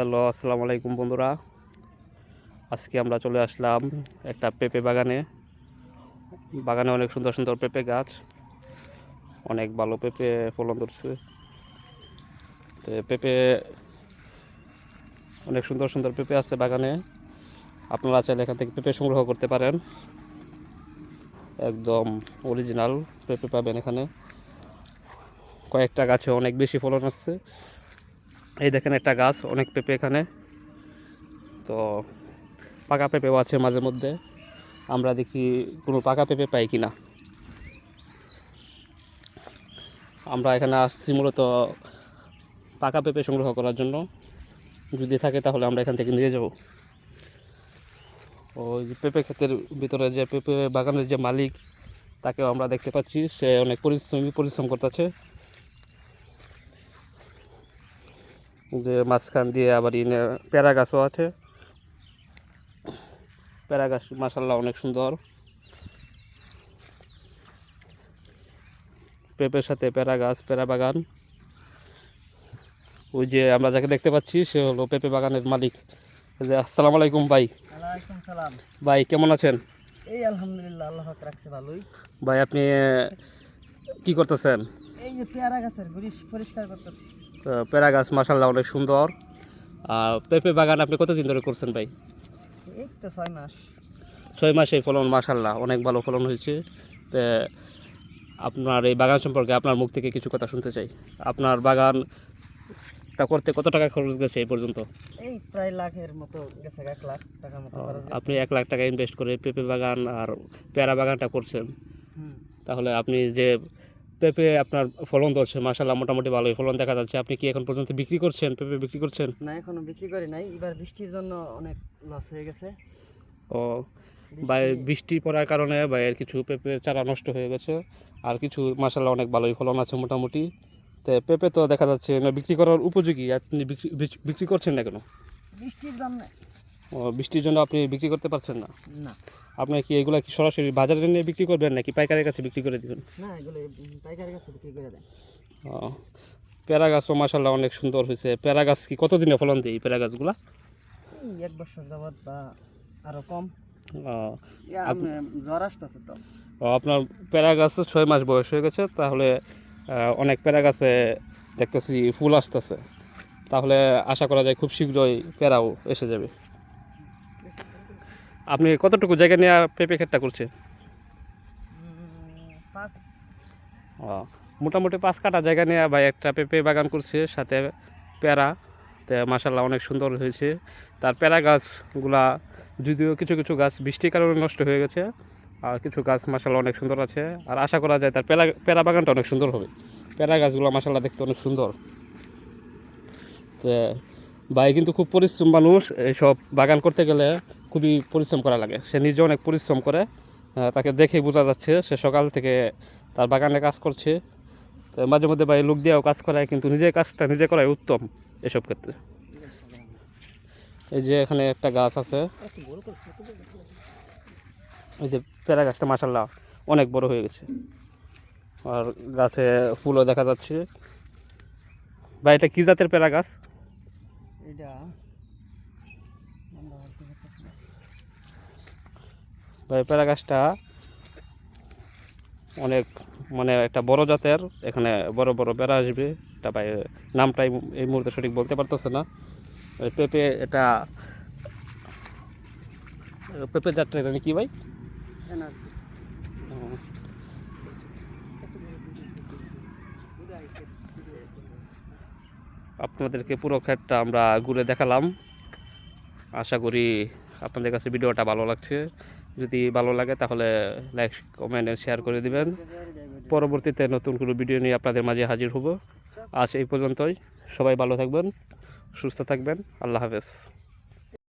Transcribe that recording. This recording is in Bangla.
হ্যালো, আসসালামু আলাইকুম বন্ধুরা। আজকে আমরা চলে আসলাম একটা পেঁপে বাগানে। বাগানে অনেক সুন্দর সুন্দর পেঁপে গাছ, অনেক ভালো পেঁপে ফলন ধরছে। তো পেঁপে, অনেক সুন্দর সুন্দর পেঁপে আছে বাগানে। আপনারা চাইলে এখান থেকে পেঁপে সংগ্রহ করতে পারেন। একদম অরিজিনাল পেঁপে পাবেন এখানে। কয়েকটা গাছে অনেক বেশি ফলন আসছে। এই দেখেন একটা গাছ, অনেক পেঁপে এখানে। তো পাকা পেঁপেও আছে মাঝে মধ্যে। আমরা দেখি কোনো পাকা পেঁপে পাই কি না আমরা এখানে আসছি মূলত পাকা পেঁপে সংগ্রহ করার জন্য। যদি থাকে তাহলে আমরা এখান থেকে নিয়ে যাব। ওই পেঁপে ক্ষেতের ভিতরে যে পেঁপে বাগানের যে মালিক, তাকেও আমরা দেখতে পাচ্ছি। সে অনেক পরিশ্রমী পরিশ্রম করতেছে যে মাঝখান দিয়ে আবার ইনে প্যারা গাছও আছে। প্যারা গাছ মাসাল্লাহ অনেক সুন্দর। পেঁপের সাথে প্যারা গাছ প্যারা বাগান। ওই যে আমরা যাকে দেখতে পাচ্ছি সে হলো পেঁপে বাগানের মালিক। যে আসসালামু আলাইকুম ভাই। সালাম। ভাই কেমন আছেন? এই আলহামদুলিল্লাহ আল্লাহ রাখছে ভালোই। ভাই আপনি কি করতেছেন? এই যে পেয়ারা গাছের পরিষ্কার করতেছি। তো প্যারা গাছ মাসাল্লাহ অনেক সুন্দর। আর পেঁপে বাগান আপনি কতদিন ধরে করছেন ভাই? এই তো ছয় মাস। ছয় মাসে ফলন মাসাল্লাহ অনেক ভালো ফলন হয়েছে। তো আপনার এই বাগান সম্পর্কে আপনার মুখ থেকে কিছু কথা শুনতে চাই। আপনার বাগানটা করতে কত টাকা খরচ গেছে এই পর্যন্ত? এই প্রায় লাখের মতো গেছে এক লাখ টাকার মতো। আপনি এক লাখ টাকা ইনভেস্ট করে পেঁপে বাগান আর পেয়ারা বাগানটা করছেন। তাহলে আপনি যে পেঁপে আপনার ফলন ধরছে মাসাল্লাহ মোটামুটি ভালোই ফলন দেখা যাচ্ছে। আপনি কি এখন পর্যন্ত বিক্রি করছেন পেঁপে বিক্রি করছেন? না এখনও বিক্রি করি নাই। এবার বৃষ্টির জন্য অনেক লস হয়ে গেছে। ও বা বৃষ্টি পড়ার কারণে বাইরের কিছু পেঁপে চারা নষ্ট হয়ে গেছে। আর কিছু মাসাল্লাহ অনেক ভালোই ফলন আছে মোটামুটি। তো পেঁপে তো দেখা যাচ্ছে না বিক্রি করার উপযোগী? আপনি বিক্রি করছেন না কেন বৃষ্টির দাম ও বৃষ্টির জন্য আপনি বিক্রি করতে পারছেন না? না। আপনি কি এগুলা কি সরাসরি বাজারে নিয়ে বিক্রি করবেন নাকি পাইকারের কাছে বিক্রি করে দেবেন? না এগুলো উম, পাইকারি কাছে বিক্রি করে ও পেয়ারা গাছও মাসাল্লাহ অনেক সুন্দর হয়েছে। পেয়ারা গাছ কি কতদিনে ফলন দেয় এই পেয়ারা গাছগুলা? এক বছর যাবৎ বা আরও কম। জ্বর আসতেছে তো। আপনার প্যারা গাছে ছয় মাস বয়স হয়ে গেছে তাহলে অনেক প্যারা গাছে দেখতেছি ফুল আসতেছে। তাহলে আশা করা যায় খুব শীঘ্রই প্যারাও এসে যাবে। আপনি কতটুকু জায়গা নিয়ে পেঁপে ক্ষেতটা করছেন? ও, মোটামুটি পাঁচ কাটা জায়গা নিয়ে ভাই একটা পেঁপে বাগান করছে সাথে প্যারা। তো মাসাল্লাহ অনেক সুন্দর হয়েছে। তার প্যারা গাছগুলা যদিও কিছু কিছু গাছ বৃষ্টির কারণে নষ্ট হয়ে গেছে আর কিছু গাছ মাসাল্লাহ অনেক সুন্দর আছে। আর আশা করা যায় তার প্যারা প্যারা বাগানটা অনেক সুন্দর হবে। প্যারা গাছগুলো মাসাল্লাহ দেখতে অনেক সুন্দর। তো ভাই কিন্তু খুব পরিশ্রম মানুষ এইসব বাগান করতে গেলে। খুবই পরিশ্রম করা লাগে। সে নিজে অনেক পরিশ্রম করে তাকে দেখে বোঝা যাচ্ছে সে সকাল থেকে তার বাগানে কাজ করছে। মাঝে মধ্যে ভাই লোক দিয়েও কাজ করায়, কিন্তু নিজের কাজটা নিজে করাই উত্তম এসব ক্ষেত্রে। এই যে এখানে একটা গাছ আছে। এই যে পেয়ারা গাছটা মাসাল্লাহ অনেক বড় হয়ে গেছে। আর গাছে ফুলও দেখা যাচ্ছে। বা এটা কী জাতের পেয়ারা গাছ? এটা আমরা হয়তো করতেছি না। বা এই পেয়ারা গাছটা অনেক মানে একটা বড় জাতের, এখানে বড় বড় বেড়া আসবে। এটা ভাই নামটাই এই মুহূর্তে সঠিক বলতে পারতেছে না। পেঁপে এটা পেঁপে জাতটা এটা কি ভাই? আপনাদেরকে পুরো ক্ষেতটা আমরা ঘুরে দেখালাম। আশা করি আপনাদের কাছে ভিডিওটা ভালো লাগছে। যদি ভালো লাগে তাহলে লাইক কমেন্ট শেয়ার করে দিবেন। পরবর্তীতে নতুন কোনো ভিডিও নিয়ে আপনাদের মাঝে হাজির হব। আজ এই পর্যন্তই। সবাই ভালো থাকবেন, সুস্থ থাকবেন। আল্লাহ হাফেজ।